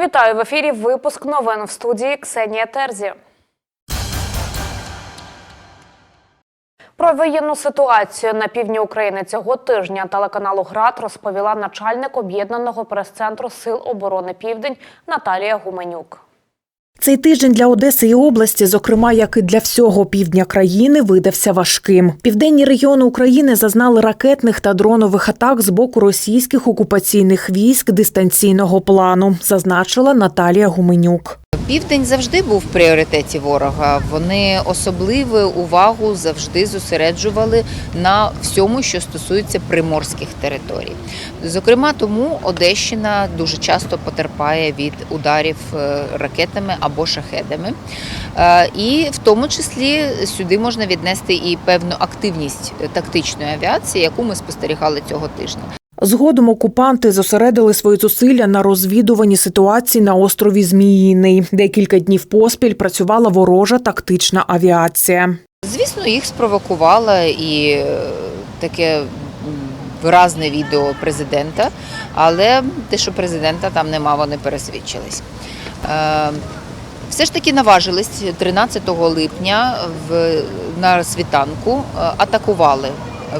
Вітаю в ефірі. Випуск новин в студії Ксенія Терзі. Про воєнну ситуацію на півдні України цього тижня телеканалу ГРАД розповіла начальник об'єднаного прес-центру Сил оборони Південь Наталія Гуменюк. Цей тиждень для Одеси і області, зокрема, як і для всього півдня країни, видався важким. Південні регіони України зазнали ракетних та дронових атак з боку російських окупаційних військ дистанційного плану, зазначила Наталія Гуменюк. Південь завжди був в пріоритеті ворога. Вони особливу увагу завжди зосереджували на всьому, що стосується приморських територій. Зокрема, тому Одещина дуже часто потерпає від ударів е, ракетами або шахедами. Е, І в тому числі сюди можна віднести і певну активність тактичної авіації, яку ми спостерігали цього тижня. Згодом окупанти зосередили свої зусилля на розвідуванні ситуації на острові Зміїний, де кілька днів поспіль працювала ворожа тактична авіація. Звісно, їх спровокувало і е, таке виразне відео президента, але те, що президента там нема, вони пересвідчились. Е, Все ж таки наважились 13 липня в, на світанку е, атакували,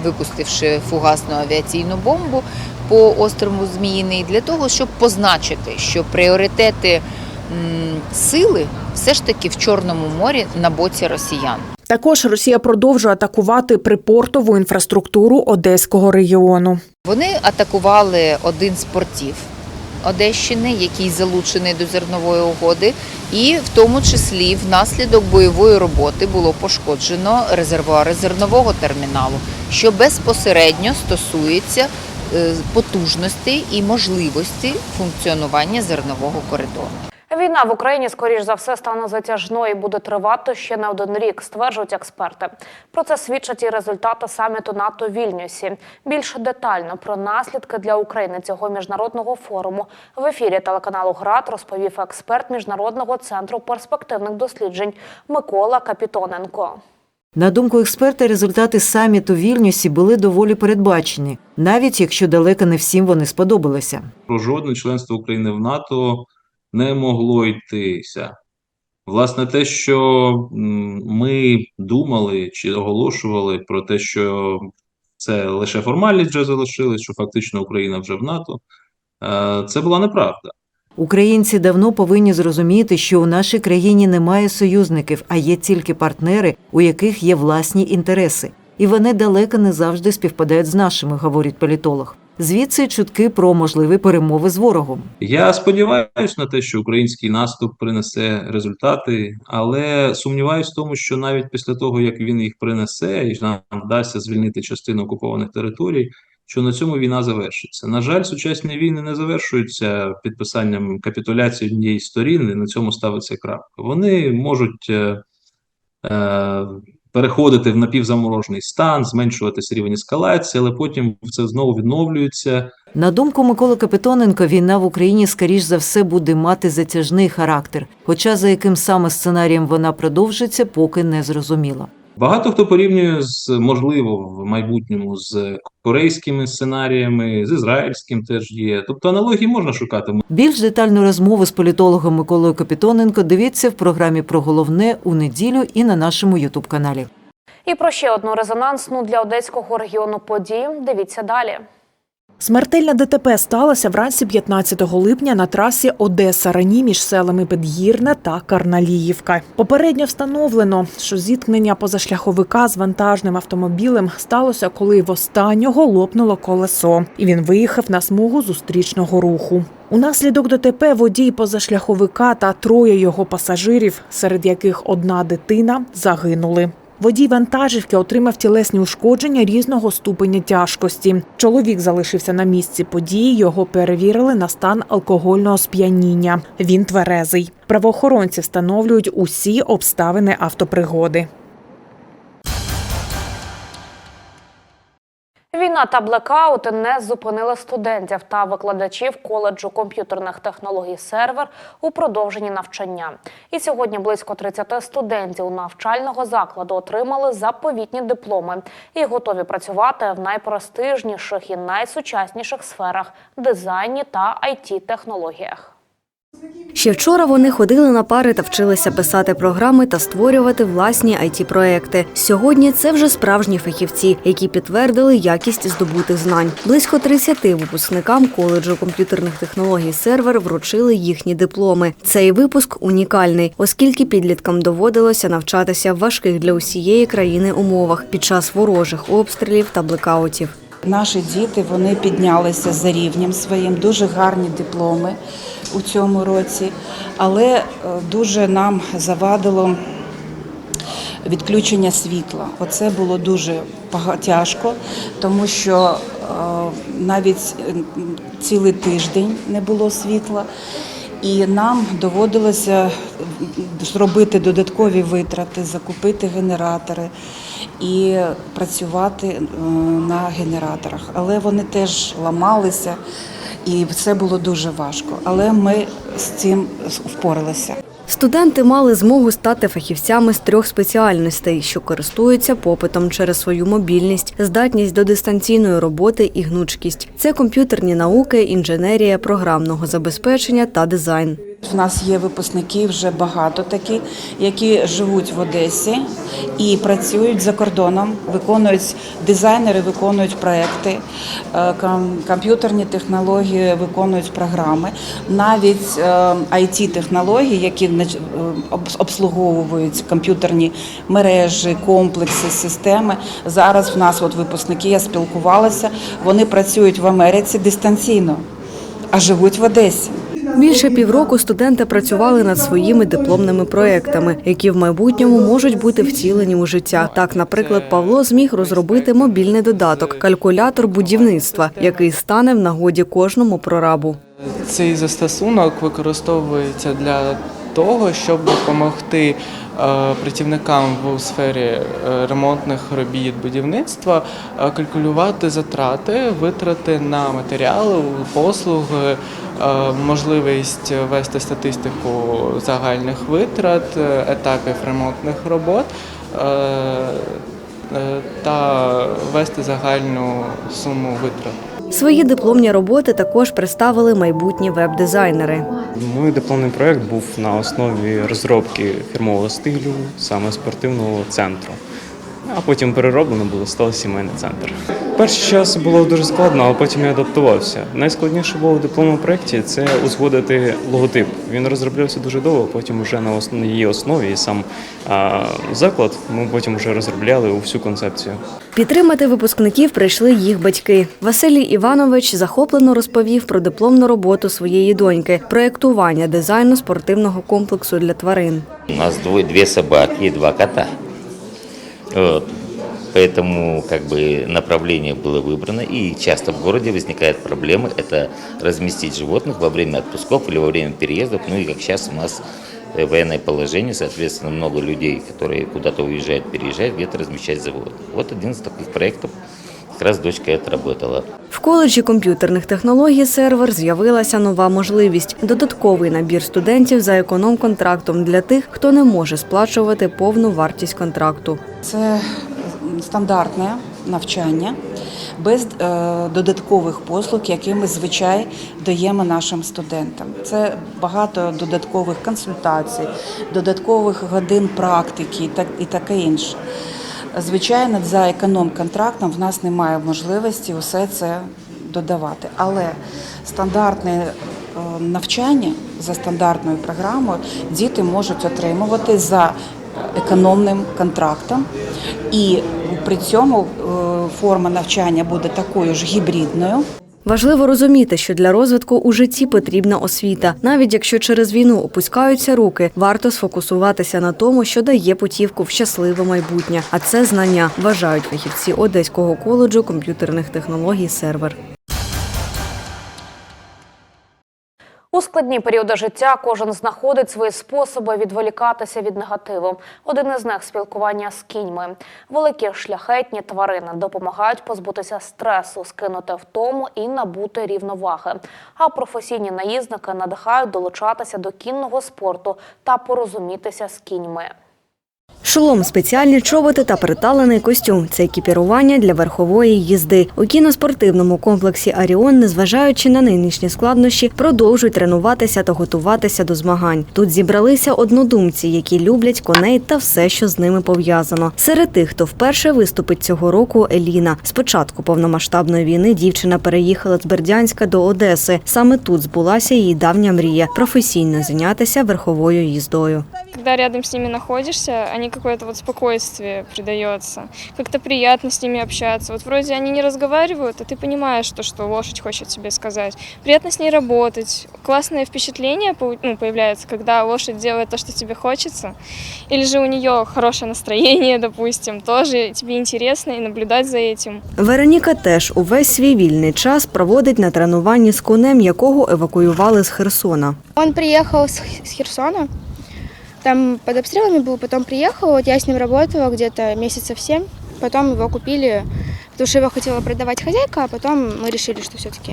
випустивши фугасну авіаційну бомбу по острову Зміїний для того, щоб позначити, що пріоритети сили все ж таки в Чорному морі на боці росіян. Також Росія продовжує атакувати припортову інфраструктуру Одеського регіону. Вони атакували один з портів Одещини, який залучений до зернової угоди, і в тому числі внаслідок бойової роботи було пошкоджено резервуари зернового терміналу, що безпосередньо стосується потужності і можливості функціонування зернового коридору. Війна в Україні, скоріш за все, стане затяжною і буде тривати ще не один рік, стверджують експерти. Про це свідчать і результати саміту НАТО в Вільнюсі. Більш детально про наслідки для України цього міжнародного форуму в ефірі телеканалу ГРАД розповів експерт міжнародного центру перспективних досліджень Микола Капітоненко. На думку експерта, результати саміту в Вільнюсі були доволі передбачені, навіть якщо далеко не всім вони сподобалися. про жодне членство України в НАТО не могло йтися. Власне, те, що ми думали чи оголошували про те, що це лише формальність вже залишилась, що фактично Україна вже в НАТО, е, це була неправда. Українці давно повинні зрозуміти, що у нашій країні немає союзників, а є тільки партнери, у яких є власні інтереси. І вони далеко не завжди співпадають з нашими, говорить політолог. Звідси чутки про можливі перемови з ворогом. Я сподіваюся на те, що український наступ принесе результати, але сумніваюся в тому, що навіть після того, як він їх принесе, і нам вдасться звільнити частину окупованих територій, що на цьому війна завершиться. На жаль, сучасні війни не завершуються підписанням капітуляції однієї сторін, на цьому ставиться крапка. Вони можуть е, е, переходити в напівзаморожений стан, зменшуватися рівень ескалації, але потім це знову відновлюється. На думку Миколи Капітоненка, війна в Україні скоріш за все буде мати затяжний характер, хоча за яким саме сценарієм вона продовжиться, поки не зрозуміло. Багато хто порівнює з можливо в майбутньому з корейськими сценаріями, з ізраїльським теж є. Тобто аналогії можна шукати. Більш детальну розмову з політологом Миколою Капітоненко дивіться в програмі про головне у неділю і на нашому Ютуб каналі. І про ще одну резонансну для одеського регіону подію. Дивіться далі. Смертельна ДТП сталася вранці 15 липня на трасі Одеса Рані між селами Підгірне та Карналіївка. Попередньо встановлено, що зіткнення позашляховика з вантажним автомобілем сталося, коли в останнього лопнуло колесо, і він виїхав на смугу зустрічного руху. Унаслідок ДТП водій позашляховика та троє його пасажирів, серед яких одна дитина, загинули. Водій вантажівки отримав тілесні ушкодження різного ступеня тяжкості. Чоловік залишився на місці події. Його перевірили на стан алкогольного сп'яніння. Він тверезий. Правоохоронці встановлюють усі обставини автопригоди. Війна та блекаути не зупинили студентів та викладачів коледжу комп'ютерних технологій сервер у продовженні навчання. І сьогодні близько 30 студентів навчального закладу отримали заповітні дипломи і готові працювати в найпростижніших і найсучасніших сферах дизайні та it технологіях. Ще вчора вони ходили на пари та вчилися писати програми та створювати власні it проекти Сьогодні це вже справжні фахівці, які підтвердили якість здобутих знань. Близько 30 випускникам коледжу комп'ютерних технологій сервер вручили їхні дипломи. Цей випуск унікальний, оскільки підліткам доводилося навчатися в важких для усієї країни умовах під час ворожих обстрілів та блекаутів. Наші діти вони піднялися за рівнем своїм, дуже гарні дипломи у цьому році, але е, дуже нам завадило відключення світла. Оце було дуже тяжко, тому що е, навіть е, цілий тиждень не було світла. І нам доводилося зробити додаткові витрати, закупити генератори і працювати е, на генераторах. Але вони теж ламалися, і це було дуже важко. Але ми з цим впоралися. Студенти мали змогу стати фахівцями з трьох спеціальностей, що користуються попитом через свою мобільність, здатність до дистанційної роботи і гнучкість. Це комп'ютерні науки, інженерія, програмного забезпечення та дизайн. У нас є випускники вже багато такі, які живуть в Одесі і працюють за кордоном, виконують дизайнери, виконують проекти, е, комп'ютерні технології виконують програми, навіть it технології, які е, обслуговують комп'ютерні мережі, комплекси, системи. Зараз в нас от випускники, я спілкувалася, вони працюють в Америці дистанційно, а живуть в Одесі. Більше півроку студенти працювали над своїми дипломними проектами, які в майбутньому можуть бути втілені у життя. Так, наприклад, Павло зміг розробити мобільний додаток калькулятор будівництва, який стане в нагоді кожному прорабу. Цей застосунок використовується для того, щоб допомогти працівникам в сфері е, ремонтних робіт будівництва е, калькулювати затрати, витрати на матеріали, послуги, е, можливість вести статистику загальних витрат, е, етапів ремонтних робот. е, е, Та вести загальну суму витрат. Свої дипломні роботи також представили майбутні веб-дизайнери. Мій дипломний проект був на основі розробки фірмового стилю, саме спортивного центру. А потім перероблено було, став сімейний центр. Перший час було дуже складно, але потім я адаптувався. Найскладніше було в дипломному проєкті це узгодити логотип. Він розроблявся дуже довго, потім вже на її основі і сам а, заклад ми потім вже розробляли всю концепцію. Підтримати випускників прийшли їх батьки. Василій Іванович захоплено розповів про дипломну роботу своєї доньки проєктування дизайну спортивного комплексу для тварин. У нас две собаки и два кота. Вот. Поэтому как бы направление было выбрано, и часто в городе возникает проблема – это разместить животных во время отпусков или во время переездов. Ну и как сейчас у нас э, военное положение, соответственно, много людей, которые куда-то уезжают, переезжают, где-то размещать животных. Вот один из таких проектов, как раз дочка это работала. В коледжі комп'ютерних технологій сервер з'явилася нова можливість додатковий набір студентів за економ-контрактом для тих, хто не може сплачувати повну вартість контракту. Це стандартне навчання без е, додаткових послуг, які ми звичай даємо нашим студентам. Це багато додаткових консультацій, додаткових годин практики і так і таке інше. Звичайно, за економ-контрактом в нас немає можливості усе це додавати. Але стандартне е, навчання за стандартною програмою діти можуть отримувати за економним контрактом, і при цьому е, форма навчання буде такою ж гібридною. Важливо розуміти, що для розвитку у житті потрібна освіта. Навіть якщо через війну опускаються руки, варто сфокусуватися на тому, що дає путівку в щасливе майбутнє. А це знання, вважають фахівці Одеського коледжу комп'ютерних технологій сервер. У складні періоди життя кожен знаходить свої способи відволікатися від негативу. Один із них спілкування з кіньми. Великі шляхетні тварини допомагають позбутися стресу, скинути втому і набути рівноваги. А професійні наїзники надихають долучатися до кінного спорту та порозумітися з кіньми. Шолом, спеціальні чоботи та приталений костюм це екіпірування для верхової їзди. У кіноспортивному комплексі Аріон, незважаючи на нинішні складнощі, продовжують тренуватися та готуватися до змагань. Тут зібралися однодумці, які люблять коней та все, що з ними пов'язано. Серед тих, хто вперше виступить цього року, Еліна. Спочатку повномасштабної війни дівчина переїхала з Бердянська до Одеси. Саме тут збулася її давня мрія професійно зайнятися верховою їздою. Когда рядом с ними находишься, они какое-то вот спокойствие придается. Как-то приятно с ними общаться. Вот вроде они не разговаривают, а ты понимаешь то, что лошадь хочет тебе сказать. Приятно с ней работать. Классное впечатление ну, появляется, когда лошадь делает то, что тебе хочется. Или же у нее хорошее настроение, допустим, тоже тебе интересно и наблюдать за этим. Вероніка теж увесь свій вільний час проводить на тренуванні з конем, якого евакуювали з Херсона. Он приехал с, с Херсона, там под обстрелами был, потом приехал, вот я с ним работала где-то месяцев семь, потом его купили, потому что его хотела продавать хозяйка, а потом мы решили, что все-таки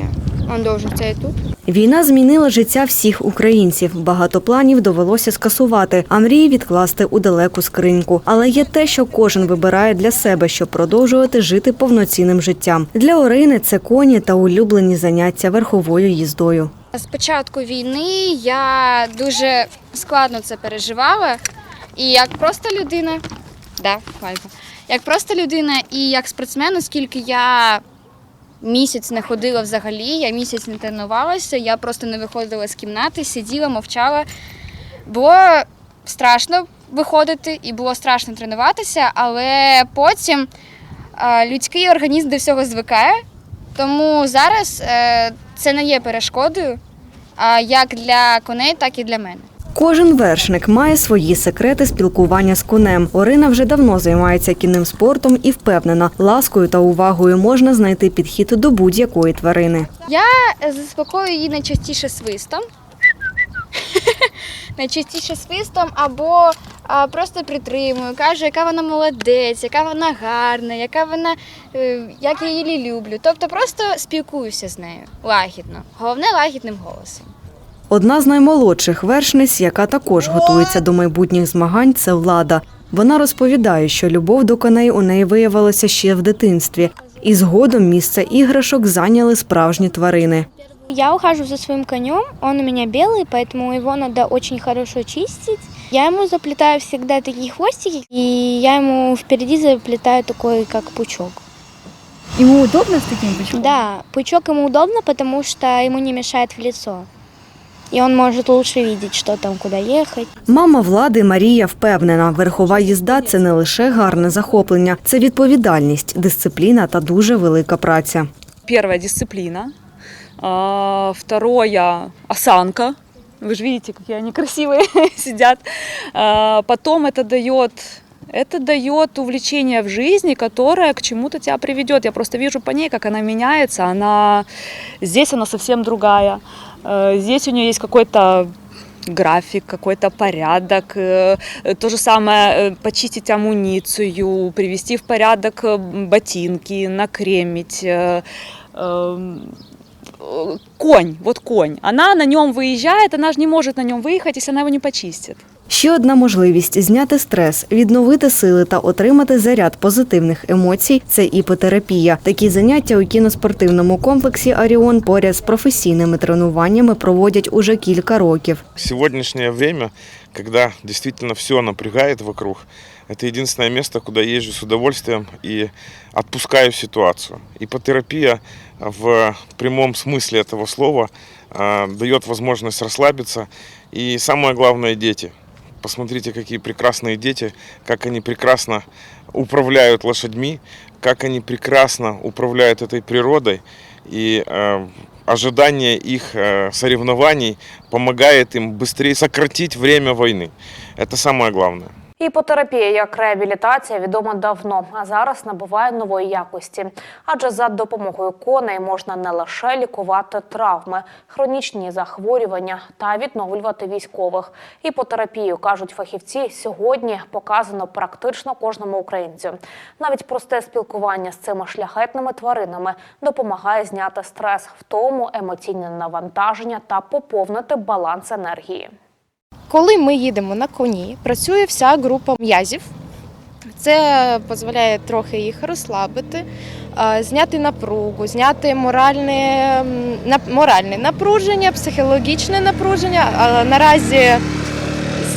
он должен стоять тут. Війна змінила життя всіх українців. Багато планів довелося скасувати, а мрії відкласти у далеку скриньку. Але є те, що кожен вибирає для себе, щоб продовжувати жити повноцінним життям. Для Орини це коні та улюблені заняття верховою їздою. З початку війни я дуже складно це переживала. І як просто людина, да, Валька, як просто людина і як спортсмен, оскільки я місяць не ходила взагалі, я місяць не тренувалася, я просто не виходила з кімнати, сиділа, мовчала. Було страшно виходити і було страшно тренуватися, але потім людський організм до всього звикає. Тому зараз е, це не є перешкодою як для коней, так і для мене. Кожен вершник має свої секрети спілкування з конем. Орина вже давно займається кінним спортом і впевнена, ласкою та увагою можна знайти підхід до будь-якої тварини. Я заспокоюю її найчастіше свистом. Найчастіше свистом або а, просто притримую, кажу, яка вона молодець, яка вона гарна, яка вона, е, як я її люблю. Тобто просто спілкуюся з нею лагідно. Головне лагідним голосом. Одна з наймолодших вершниць, яка також готується до майбутніх змагань, це влада. Вона розповідає, що любов до коней у неї виявилася ще в дитинстві, і згодом місце іграшок зайняли справжні тварини. Я ухожу за своим конем, он у меня белый, поэтому его надо очень хорошо чистить. Я ему заплетаю всегда такие хвостики, и я ему впереди заплетаю такой, как пучок. Ему удобно с таким пучком? Да, пучок ему удобно, потому что ему не мешает в лицо. И он может лучше видеть, что там, куда ехать. Мама влади Марія впевнена, верхова їзда це не лише гарне захоплення, це відповідальність, дисципліна та дуже велика праця. Первая дисциплина. А, Второе – осанка. Вы же видите, какие они красивые сидят. А, Потом это дает это дает увлечение в жизни, которое к чему-то тебя приведет. Я просто вижу по ней, как она меняется. Она здесь она совсем другая. Э, Здесь у нее есть какой-то график, какой-то порядок. Э, То же самое э, почистить амуницию, привести в порядок ботинки, накремить. э, эм, э, Конь, вот конь. Она на нем выезжает, она же не может на нем выехать, если она его не почистит. Ще одна можливість зняти стрес, відновити сили та отримати заряд позитивних емоцій це іпотерапія. Такі заняття у кіноспортивному комплексі Аріон поряд з професійними тренуваннями проводять уже кілька років. Сегодняшнее время, когда действительно все напрягает вокруг, Это единственное место, куда езжу с удовольствием и отпускаю ситуацию. Ипотерапия в прямом смысле этого слова э, дает возможность расслабиться. И самое главное – дети. Посмотрите, какие прекрасные дети, как они прекрасно управляют лошадьми, как они прекрасно управляют этой природой. И э, ожидание их э, соревнований помогает им быстрее сократить время войны. Это самое главное. Іпотерапія як реабілітація відома давно, а зараз набуває нової якості. Адже за допомогою коней можна не лише лікувати травми, хронічні захворювання та відновлювати військових. Іпотерапію кажуть фахівці сьогодні показано практично кожному українцю. Навіть просте спілкування з цими шляхетними тваринами допомагає зняти стрес, втому, емоційне навантаження та поповнити баланс енергії. Коли ми їдемо на коні, працює вся група м'язів. Це дозволяє трохи їх розслабити, зняти напругу, зняти моральне, моральне напруження, психологічне напруження. Наразі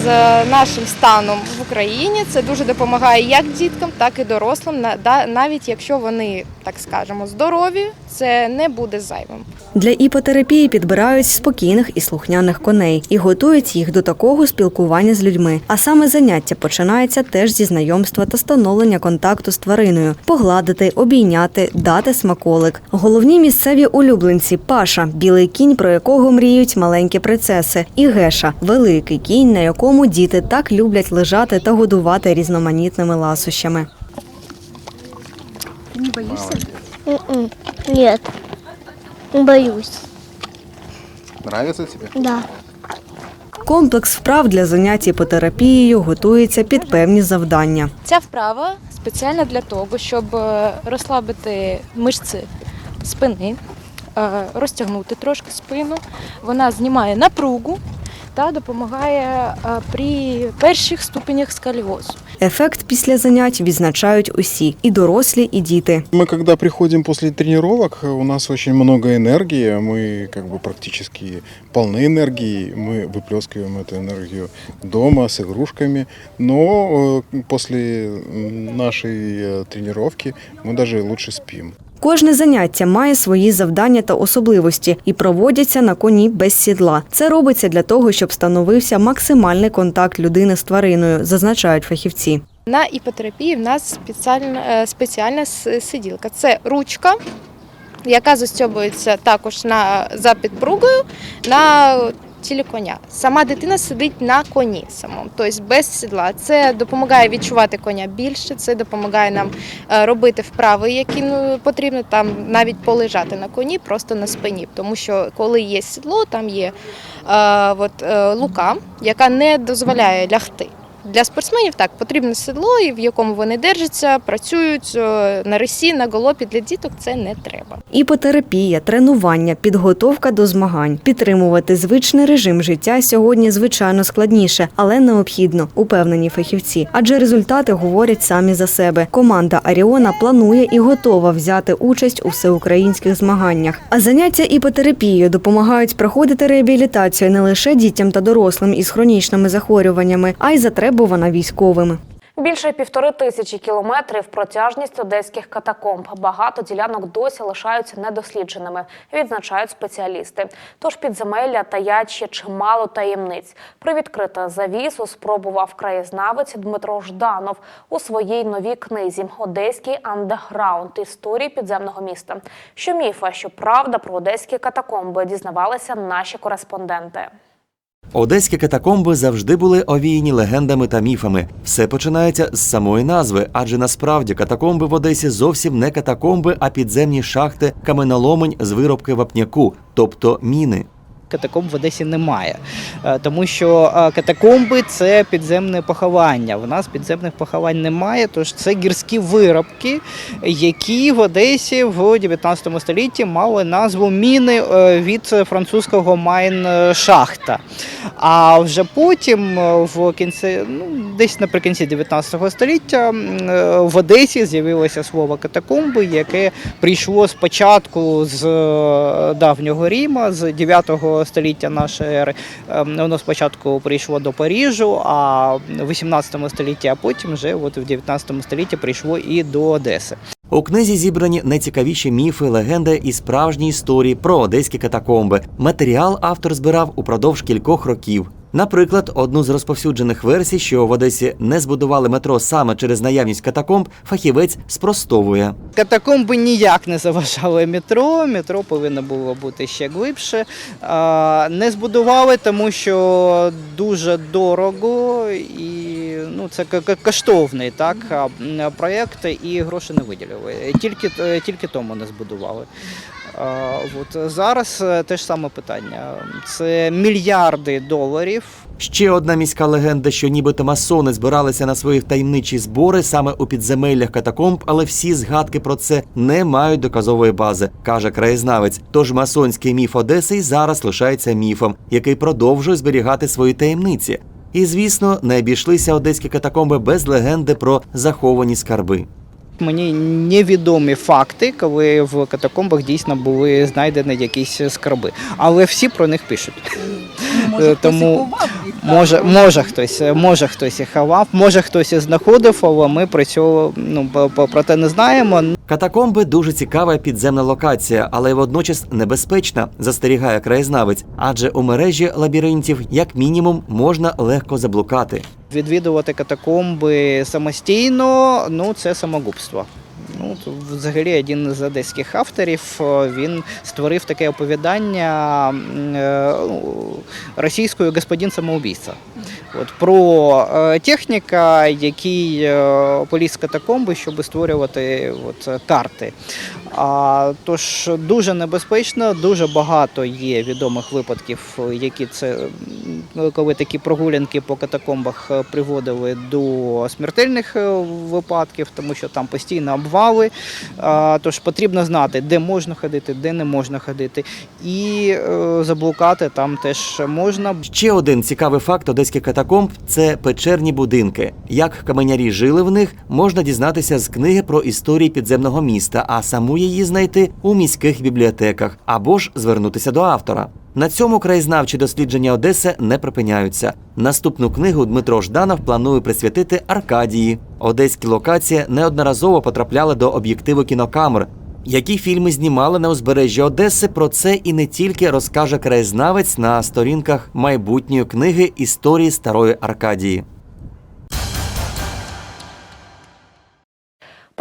з нашим станом в Україні це дуже допомагає як діткам, так і дорослим. На- Навіть якщо вони, так скажемо, здорові, це не буде зайвим. Для іпотерапії підбирають спокійних і слухняних коней і готують їх до такого спілкування з людьми. А саме заняття починається теж зі знайомства та становлення контакту з твариною, погладити, обійняти, дати смаколик. Головні місцеві улюбленці Паша, білий кінь, про якого мріють маленькі принцеси, і Геша великий кінь, на якому діти так люблять лежати та годувати різноманітними ласощами. Ты не боишься? Нет, не боюсь. Нравится тебе? Да. Комплекс вправ для занять іпотерапією готується під певні завдання. Ця вправа спеціальна для того, щоб е, розслабити мишці спини, е, розтягнути трошки спину. Вона знімає напругу та допомагає е, при перших ступенях сколіозу. Ефект після занять відзначають усі і дорослі, і діти. Мы когда приходим после тренировок, у нас очень много энергии, мы как бы практически полны энергии, мы выплескиваем эту энергию дома с игрушками, но э, после м, нашей э, тренировки мы даже лучше спим. Кожне заняття має свої завдання та особливості і проводяться на коні без сідла. Це робиться для того, щоб становився максимальний контакт людини з твариною, зазначають фахівці. На іпотерапії в нас спеціальна, е, спеціальна сиділка. Це ручка, яка застьобується також на, за підпругою на тілі коня. Сама дитина сидить на коні самому, тобто без сідла. Це допомагає відчувати коня більше, це допомагає нам е, робити вправи, які ну, потрібно там навіть полежати на коні, просто на спині. Тому що коли є сідло, там є е, от, е, лука, яка не дозволяє лягти. Для спортсменів так потрібне седло, і в якому вони держаться, працюють е, на рисі, на голопі. Для діток це не треба. Іпотерапія, тренування, підготовка до змагань. Підтримувати звичний режим життя сьогодні звичайно складніше, але необхідно, упевнені фахівці. Адже результати говорять самі за себе. Команда Аріона планує і готова взяти участь у всеукраїнських змаганнях. А заняття іпотерапією допомагають проходити реабілітацію не лише дітям та дорослим із хронічними захворюваннями, а й затребувана військовими. Більше півтори тисячі кілометрів протяжність одеських катакомб. Багато ділянок досі лишаються недослідженими, відзначають спеціалісти. Тож підземелля таять ще чимало таємниць. Привідкрити завісу спробував краєзнавець Дмитро Жданов у своїй новій книзі Одеський андеграунд історії підземного міста. Що міфи, що правда про одеські катакомби дізнавалися наші кореспонденти. Одеські катакомби завжди були овіяні легендами та міфами. Все починається з самої назви, адже насправді катакомби в Одесі зовсім не катакомби, а підземні шахти каменоломень з виробки вапняку, тобто міни. Катакомб в Одесі немає, Е, тому що е, катакомби це підземне поховання. В нас підземних поховань немає, тож це гірські виробки, які в Одесі в 19 столітті мали назву міни е, від французького майн шахта. А вже потім, в кінці, ну десь наприкінці 19 століття, в Одесі з'явилося слово катакомби, яке прийшло спочатку з давнього Ріма, з 9 століття нашої ери. Ем, Воно спочатку прийшло до Парижу, а в 18 столітті, а потім вже от в 19 столітті прийшло і до Одеси. У книзі зібрані найцікавіші міфи, легенди і справжні історії про одеські катакомби. Матеріал автор збирав упродовж кількох років. Наприклад, одну з розповсюджених версій, що в Одесі не збудували метро саме через наявність катакомб, фахівець спростовує. Катакомби ніяк не заважали метро. Метро повинно було бути ще глибше. Не збудували, тому що дуже дорого і ну це коштовний так проєкт, і гроші не виділили. Тільки е, тільки тому не збудували. От зараз е, те ж саме питання. Це мільярди доларів. Ще одна міська легенда, що нібито масони збиралися на свої таємничі збори саме у підземеллях катакомб, але всі згадки про це не мають доказової бази, каже краєзнавець. Тож масонський міф Одеси й зараз лишається міфом, який продовжує зберігати свої таємниці. І звісно, не обійшлися одеські катакомби без легенди про заховані скарби. Мені невідомі факти, коли в катакомбах дійсно були знайдені якісь скарби. Але всі про них пишуть. Е, Тому може, може хтось, може хтось їх ховав, може хтось і знаходив, але ми про цього ну про те не знаємо. Катакомби дуже цікава підземна локація, але й водночас небезпечна, застерігає краєзнавець, адже у мережі лабіринтів, як мінімум, можна легко заблукати. Відвідувати катакомби самостійно, ну це самогубство. Ну, взагалі один з одеських авторів е, він створив таке оповідання е, ну, російською господин самоубійця. От про е, техніка, який поліз катакомби, щоб створювати от, карти. А, тож дуже небезпечно, дуже багато є відомих випадків, які це коли такі прогулянки по катакомбах е, приводили до смертельних е, випадків, тому що там постійно обвали. А, тож потрібно знати, де можна ходити, де не можна ходити, і е, заблукати там теж можна. Ще один цікавий факт одеських катакомб це печерні будинки. Як каменярі жили в них, можна дізнатися з книги про історії підземного міста, а саму її знайти у міських бібліотеках або ж звернутися до автора. На цьому краєзнавчі дослідження Одеси не припиняються. Наступну книгу Дмитро Жданов планує присвятити Аркадії. Одеські локації неодноразово потрапляли до об'єктиву кінокамер. Які фільми знімали на узбережжі Одеси, про це і не тільки розкаже краєзнавець на сторінках майбутньої книги Історії старої Аркадії.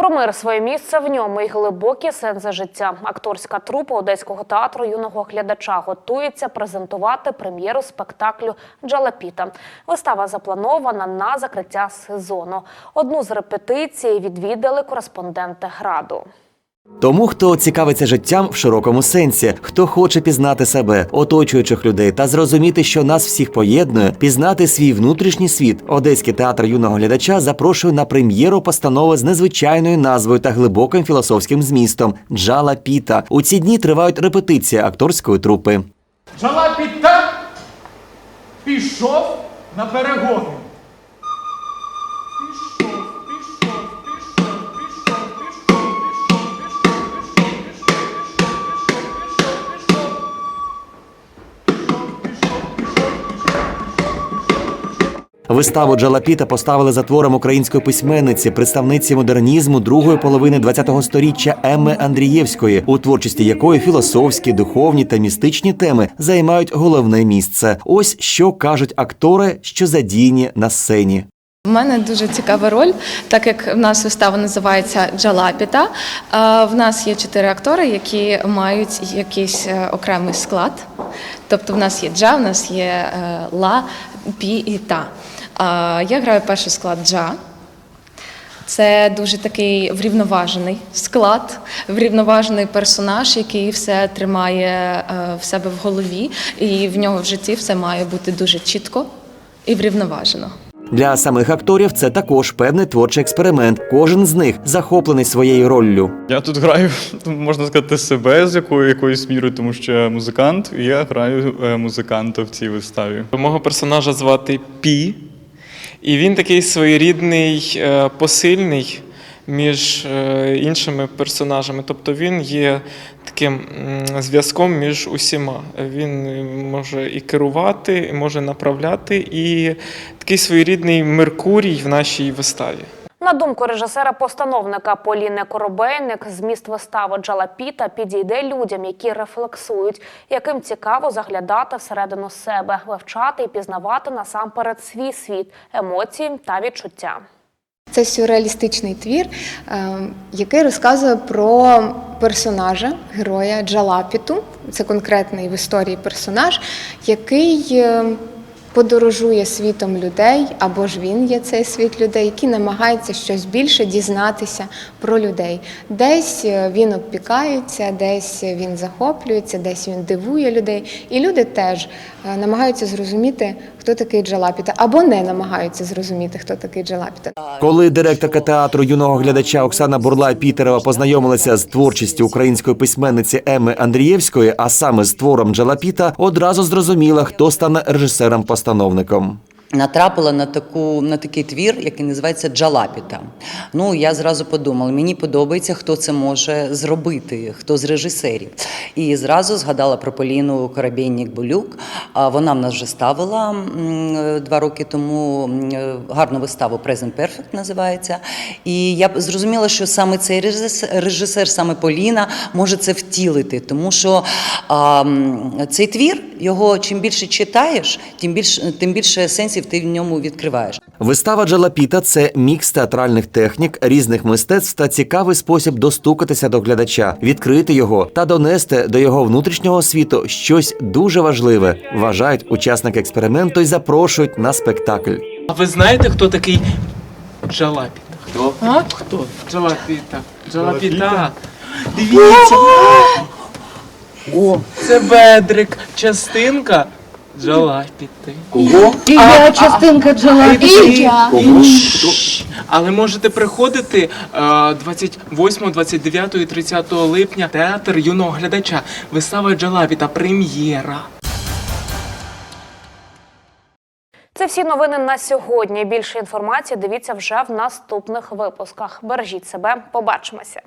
Про мир своє місце в ньому і глибокі сенси життя. Акторська трупа одеського театру юного глядача готується презентувати прем'єру спектаклю Джалапіта. Вистава запланована на закриття сезону. Одну з репетицій відвідали кореспонденти граду. Тому, хто цікавиться життям в широкому сенсі, хто хоче пізнати себе, оточуючих людей та зрозуміти, що нас всіх поєднує, пізнати свій внутрішній світ. Одеський театр юного глядача запрошує на прем'єру постанови з незвичайною назвою та глибоким філософським змістом Джала Піта. У ці дні тривають репетиції акторської трупи. Джалапіта пішов на перегони. Виставу Джалапіта поставили за твором української письменниці, представниці модернізму другої половини ХХ століття Емми Андрієвської, у творчості якої філософські, духовні та містичні теми займають головне місце. Ось що кажуть актори, що задіяні на сцені. У мене дуже цікава роль, так як в нас вистава називається Джалапіта. В нас є чотири актори, які мають якийсь е, окремий склад. Тобто в нас є джа, в нас є е, ла, пі і та. Я граю перший склад джа. Це дуже такий врівноважений склад, врівноважений персонаж, який все тримає е, в себе в голові, і в нього в житті все має бути дуже чітко і врівноважено. Для самих акторів це також певний творчий експеримент. Кожен з них захоплений своєю роллю. Я тут граю, можна сказати, себе з якою якоюсь мірою, тому що я музикант, і я граю е, музиканта в цій виставі. Мого персонажа звати Пі, і він такий своєрідний е, посильний між е, іншими персонажами. Тобто він є таким зв'язком між усіма. Він е, може і керувати, і може направляти, і такий своєрідний Меркурій в нашій виставі. На думку режисера-постановника Поліни Коробейник, зміст вистави Джалапіта підійде людям, які рефлексують, яким цікаво заглядати всередину себе, вивчати і пізнавати насамперед свій світ, емоції та відчуття. Це сюрреалістичний твір, е, який розказує про персонажа, героя Джалапіту. Це конкретний в історії персонаж, який е, подорожує світом людей, або ж він є цей світ людей, які намагаються щось більше дізнатися про людей. Десь е, він обпікається, десь він захоплюється, десь він дивує людей. І люди теж е, намагаються зрозуміти, хто такий Джалапіта, або не намагаються зрозуміти, хто такий Джалапіта. Коли директорка театру юного глядача Оксана Бурлай Пітерова познайомилася з творчістю української письменниці Еми Андрієвської, а саме з твором Джалапіта, одразу зрозуміла, хто стане режисером-постановником. Натрапила на таку на такий твір, який називається Джалапіта. Ну я зразу подумала, мені подобається, хто це може зробити, хто з режисерів. І зразу згадала про Поліну Коробєннік болюк Вона в нас вже ставила е, два роки тому е, гарну виставу Present Perfect називається. І я зрозуміла, що саме цей режисер, саме Поліна, може це втілити, тому що а, цей твір його чим більше читаєш, тим більше тим більше сенсів ти в ньому відкриваєш. Вистава Джалапіта це мікс театральних технік, різних мистецтв та цікавий спосіб достукатися до глядача, відкрити його та донести до його внутрішнього світу щось дуже важливе. Вважають учасники експерименту і запрошують на спектакль. А ви знаєте, хто такий Джалапіта? Хто? А? Хто? Джалапіта. Джалапіта. Дивіться. О, це Бедрик. Частинка Джалапіти. Кого? І я частинка Джалапіти. І я. Кого? Але можете приходити е, 28, 29 і 30 липня театр юного глядача. Вистава Джалапіта, прем'єра. Це всі новини на сьогодні. Більше інформації дивіться вже в наступних випусках. Бережіть себе, побачимося.